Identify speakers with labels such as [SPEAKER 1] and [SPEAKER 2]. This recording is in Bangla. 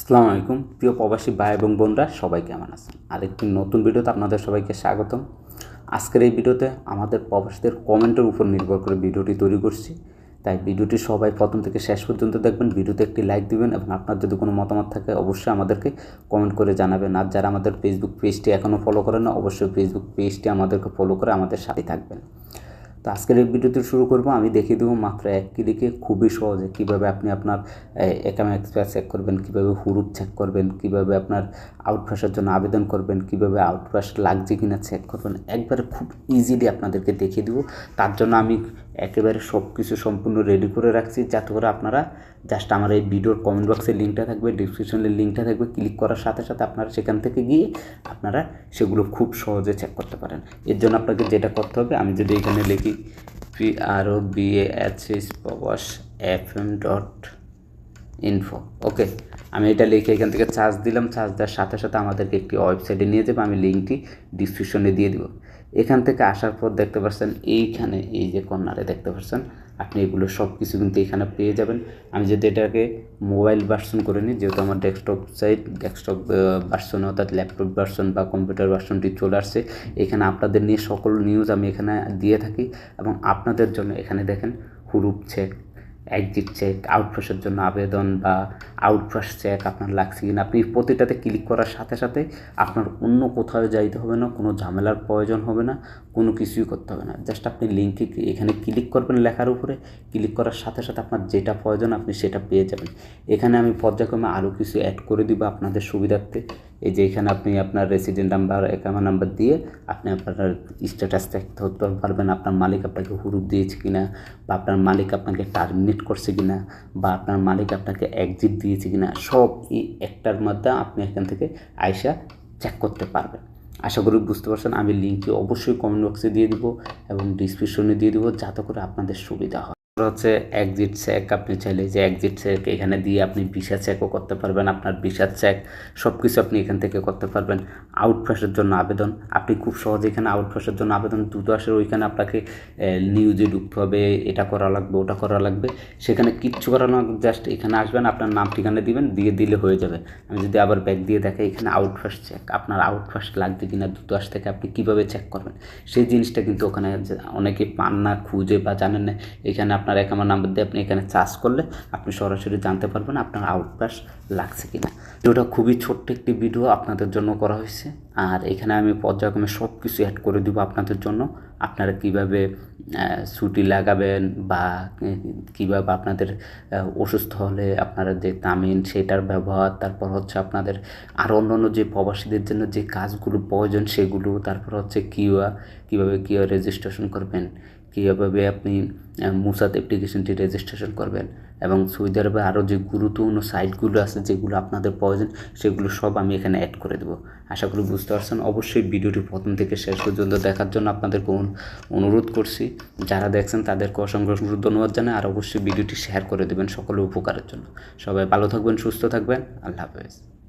[SPEAKER 1] আসসালামু আলাইকুম। প্রিয় প্রবাসী ভাই এবং বোনরা, সবাই কেমন আছেন? আরেকটি নতুন ভিডিওতে আপনাদের সবাইকে স্বাগতম। আজকের এই ভিডিওতে আমাদের প্রবাসীদের কমেন্টের উপর নির্ভর করে ভিডিওটি তৈরি করছি। তাই ভিডিওটি সবাই প্রথম থেকে শেষ পর্যন্ত দেখবেন, ভিডিওতে একটি লাইক দিবেন এবং আপনার যদি কোনো মতামত থাকে, অবশ্যই আমাদেরকে কমেন্ট করে জানাবেন। আর যারা আমাদের ফেসবুক পেজটি এখনও ফলো করেন না অবশ্যই ফেসবুক পেজটি আমাদেরকে ফলো করে আমাদের সাথে থাকবেন। তো আজকের এই ভিডিওটি শুরু করব। আমি দেখিয়ে দেবো মাত্র এক ক্লিকে খুবই সহজে কীভাবে আপনি আপনার একাম এক্সপায়ার চেক করবেন, কীভাবে হুরুপ চেক করবেন, কীভাবে আপনার আউটপাসের জন্য আবেদন করবেন, কীভাবে আউটপাস লাগছে কিনা চেক করবেন। একবারে খুব ইজিলি আপনাদেরকে দেখিয়ে দেবো। তার জন্য আমি একেবারে সব কিছু সম্পূর্ণ রেডি করে রাখছি। যাতে করে আপনারা জাস্ট আমার এই ভিডিওর কমেন্ট বক্সের লিঙ্কটা থাকবে ডিসক্রিপশনের লিঙ্কটা থাকবে। ক্লিক করার সাথে সাথে আপনারা সেখান থেকে গিয়ে আপনারা সেগুলো খুব সহজে চেক করতে পারেন। এর জন্য আপনাকে যেটা করতে হবে, আমি যদি এখানে লিখি P R O B A H S Probash F M dot info okay আমি এটা লিখে এখান থেকে চার্জ দিলাম। চার্জ দেওয়ার সাথে সাথে আমাদেরকে একটি ওয়েবসাইটে নিয়ে যাবে। আমি লিঙ্কটি ডিসক্রিপশনে দিয়ে দিব। এখান থেকে আসার পর দেখতে পাচ্ছেন, এইখানে এই যে কর্নারে দেখতে পাচ্ছেন, আপনি এগুলো সব কিছু কিন্তু এখানে পেয়ে যাবেন। আমি যদি এটাকে মোবাইল ভার্সন করে নিই, যেহেতু আমার ডেস্কটপ সাইট ডেস্কটপ ভার্সন অর্থাৎ ল্যাপটপ ভার্সন বা কম্পিউটার ভার্সনটি চলে আসছে, এখানে আপনাদের নিয়ে সকল নিউজ আমি এখানে দিয়ে থাকি। এবং আপনাদের জন্য এখানে দেখেন হুরুপ চেক এক্সিট চেক আউটপাসের জন্য আবেদন বা আউটপাস চেক আপনার লাগছে কিনা। আপনি প্রতিটাতে ক্লিক করার সাথে সাথে আপনার অন্য কোথাও যাইতে হবে না, কোনো ঝামেলার প্রয়োজন হবে না, কোনো কিছুই করতে হবে না। জাস্ট আপনি লিঙ্কে এখানে ক্লিক করবেন লেখার উপরে ক্লিক করার সাথে সাথে আপনার যেটা প্রয়োজন আপনি সেটা পেয়ে যাবেন। এখানে আমি পর্যায়ক্রমে আরও কিছু অ্যাড করে দিব আপনাদের সুবিধার্থে। এই যে এখানে আপনি আপনার রেসিডেন্ট নাম্বার অ্যাকাউন্ট নাম্বার দিয়ে আপনি আপনার স্ট্যাটাস দেখতে পারবেন, আপনার মালিক আপনাকে হুরুপ দিয়েছে কিনা, বা আপনার মালিক আপনাকে টার্মিনেট করছে কিনা, বা আপনার মালিক আপনাকে এক্সিট দিয়েছে কিনা, সব এই একটার মধ্যে আপনি এখান থেকে আয়সা চেক করতে পারবেন। আশা করি বুঝতে পারছেন, আমি লিঙ্কটি অবশ্যই কমেন্ট বক্সে দিয়ে দিব এবং ডিসক্রিপশনে দিয়ে দিব, যাতে করে আপনাদের সুবিধা হয়। হচ্ছে এক্সিট চেক আপনি চাইলে যে এক্সিট চেক এখানে দিয়ে আপনি ভিসা চেকও করতে পারবেন। আপনার ভিসা চেক সব কিছু আপনি এখান থেকে করতে পারবেন। আউটপাসের জন্য আবেদন। আপনি খুব সহজে এখানে আউটপাসের জন্য আবেদন আসে। ওইখানে আপনাকে নিউজে ঢুকতে হবে, এটা করা লাগবে, ওটা করা লাগবে। সেখানে কিচ্ছু করা না জাস্ট এখানে আসবেন, আপনার নাম ঠিকানা দিবেন, দিয়ে দিলে হয়ে যাবে। আমি যদি আবার ব্যাগ দিয়ে দেখে এখানে আউটপাস চেক আপনার আউটপাস লাগবে কিনা দ্রুত আস থেকে আপনি কীভাবে চেক করবেন? সেই জিনিসটা কিন্তু ওখানে অনেকে পান না, খুঁজে বা জানেন না। এখানে আপনার অ্যাকাউন্ট নাম্বার দিয়ে আপনি এখানে চার্জ করলে আপনি সরাসরি জানতে পারবেন আপনার আউটপাস লাগছে কিনা। ভিডিওটা খুবই ছোট্ট একটি ভিডিও আপনাদের জন্য করা হয়েছে। আর এখানে আমি পর্যায়ক্রমে সব কিছু অ্যাড করে দিব আপনাদের জন্য। আপনারা কীভাবে ছুটি লাগাবেন বা কীভাবে আপনাদের অসুস্থ হলে আপনারা যে তামিন সেটার ব্যবহার, তারপর হচ্ছে আপনাদের আরও অন্যান্য যে প্রবাসীদের জন্য যে কাজগুলো প্রয়োজন সেগুলো, তারপর হচ্ছে কিউয়া কীভাবে কিউয়া রেজিস্ট্রেশন করবেন, কীভাবে আপনি মুসাদ অ্যাপ্লিকেশনটি রেজিস্ট্রেশন করবেন। এবং সৌদি আরবে আরও যে গুরুত্বপূর্ণ সাইটগুলো আছে, যেগুলো আপনাদের প্রয়োজন, সেগুলো সব আমি এখানে অ্যাড করে দেবো। আশা করি বুঝতে পারছেন। অবশ্যই ভিডিওটি প্রথম থেকে শেষ পর্যন্ত দেখার জন্য আপনাদেরকে অনুরোধ করছি। যারা দেখছেন, তাদেরকে অসংখ্য ধন্যবাদ জানাই। আর অবশ্যই ভিডিওটি শেয়ার করে দেবেন সকলের উপকারের জন্য। সবাই ভালো থাকবেন, সুস্থ থাকবেন। আল্লাহ হাফেজ।